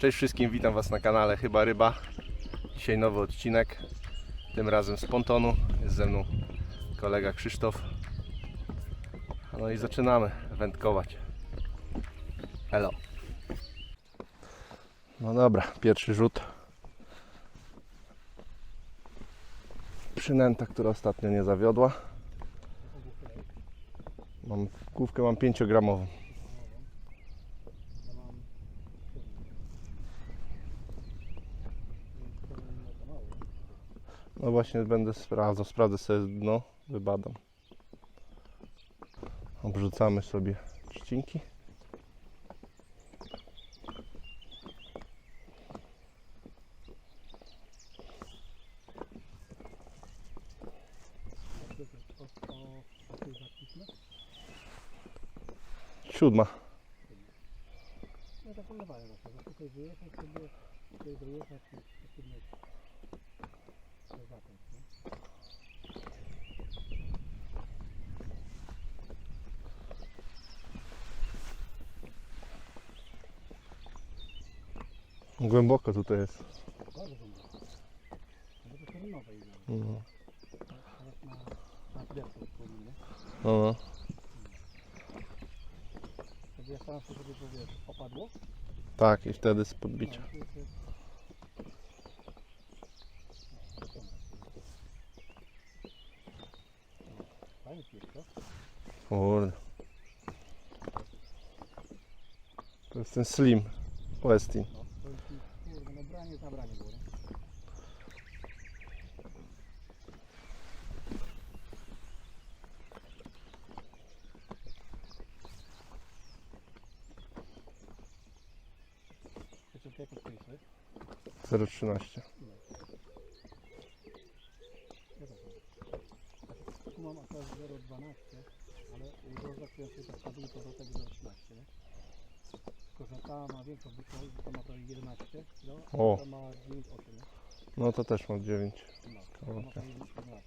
Cześć wszystkim, witam Was na kanale Chyba Ryba. Dzisiaj nowy odcinek, tym razem z pontonu. Jest ze mną kolega Krzysztof. No i zaczynamy wędkować. Hello. No dobra, pierwszy rzut. Przynęta, która ostatnio nie zawiodła. Mam, główkę mam 5 gramową. No właśnie będę sprawdzał, sprawdzę sobie dno, wybadam. Obrzucamy sobie trzcinki. Siódma. Ja tak polewałem właśnie, że tutaj wyjechać sobie, tutaj wyjechać i podnieść. To zakręt, nie? Głęboko tutaj jest. Bardzo głęboko. To terenowe idą. No, na, na nie? no. Wtedy jak tam sobie to wiesz, opadło, Tak, i wtedy z podbicia. no, to jest-? Kurde. To jest ten Slim Westin. No, to jest, kurde, no branie za branie było, nie? Jakie to jest, nie? 0,13. Ja powiem. Znaczy, Tu mam akurat 0,12, ale zaznaczyłem sobie tak padło to do tego 0,13, nie? Tylko, że ta ma większą wysokość, ma to 11 kg, a O. ta ma 9,8, nie? No to też mam 9. No, ma to 11 lat.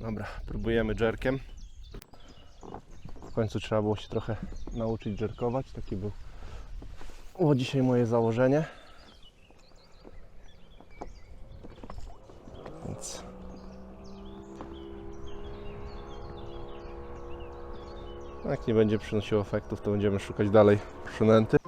Dobra, próbujemy jerkiem. W końcu trzeba było się trochę nauczyć jerkować. Taki był było dzisiaj moje założenie. Więc jak nie będzie przynosił efektów, to będziemy szukać dalej przynęty.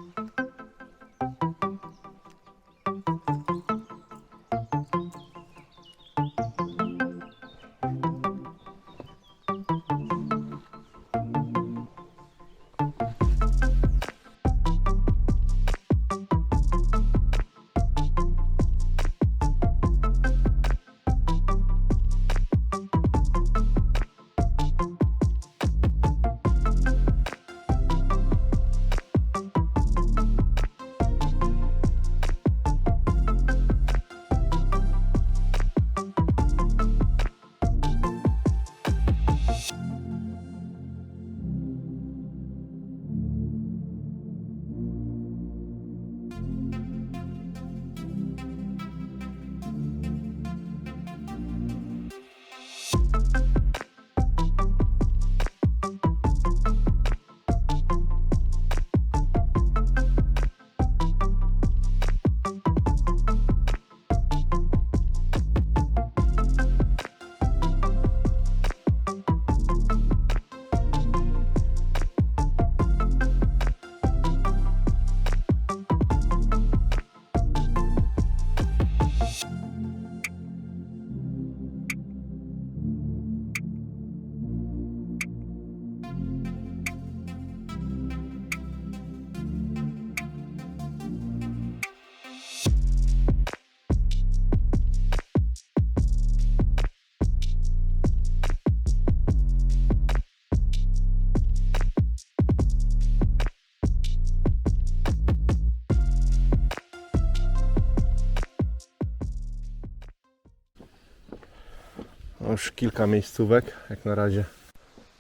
Już kilka miejscówek, jak na razie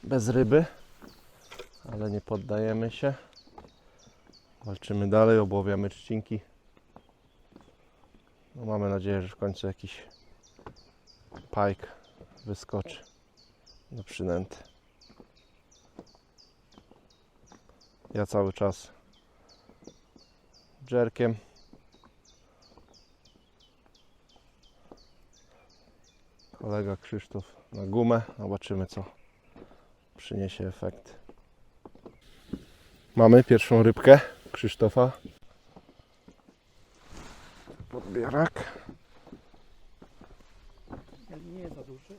bez ryby, ale nie poddajemy się. Walczymy dalej, obławiamy trzcinki. No mamy nadzieję, że w końcu jakiś pajk wyskoczy do przynęty. Ja cały czas żerkiem. Kolega Krzysztof na gumę. Zobaczymy co przyniesie efekt. Mamy pierwszą rybkę Krzysztofa. Podbierak. Nie jest za duży,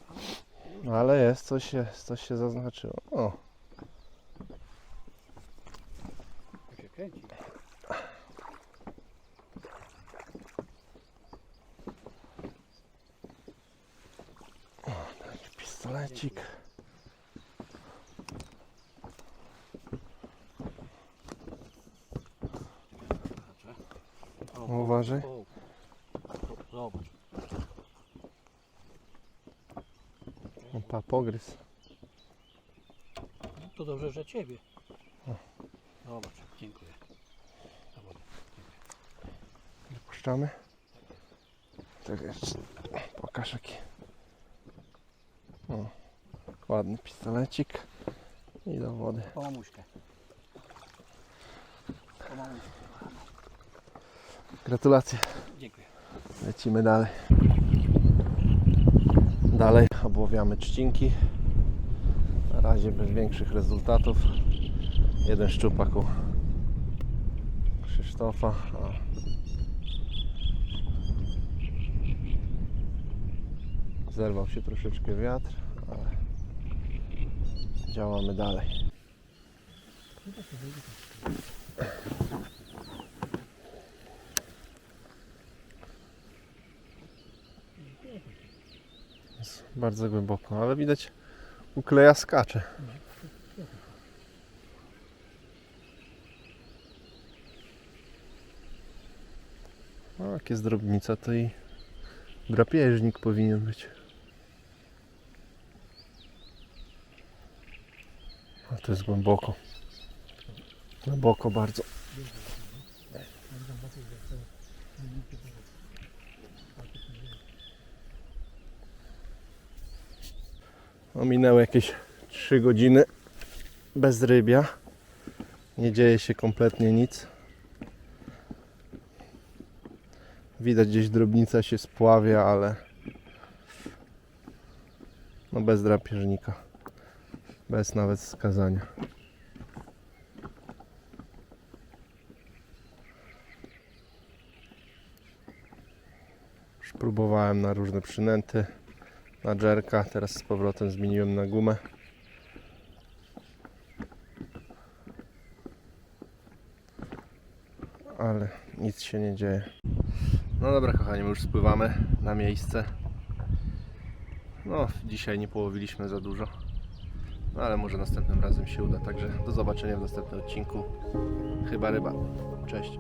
ale ale jest, coś się, coś się zaznaczyło. O, to się kręci. Pistolecik. Uważaj. Zobacz. Opa, pogryz. To dobrze, że ciebie. Zobacz, dziękuję. Dobra. Puszczamy. Tak jeszcze pokaż jaki. O, ładny pistolecik. I do wody. Po mamuśkę. Po mamuśkę. Gratulacje. Dziękuję. Lecimy dalej. Dalej obławiamy trzcinki. Na razie bez większych rezultatów. Jeden szczupak u Krzysztofa. A Zerwał się troszeczkę wiatr, działamy dalej. Jest bardzo głęboko, ale widać ukleja skacze. O, jak jest drobnica, to i drapieżnik powinien być. To jest głęboko. Głęboko bardzo. No, minęły jakieś 3 godziny bez rybia. Nie dzieje się kompletnie nic. Widać gdzieś drobnica się spławia, ale no bez drapieżnika. Bez nawet skazania. Już próbowałem na różne przynęty na dżerka, teraz z powrotem zmieniłem na gumę. Ale nic się nie dzieje. No dobra kochani, my już spływamy na miejsce. No, dzisiaj nie połowiliśmy za dużo. No ale może następnym razem się uda. Także do zobaczenia w następnym odcinku. Chyba ryba. Cześć.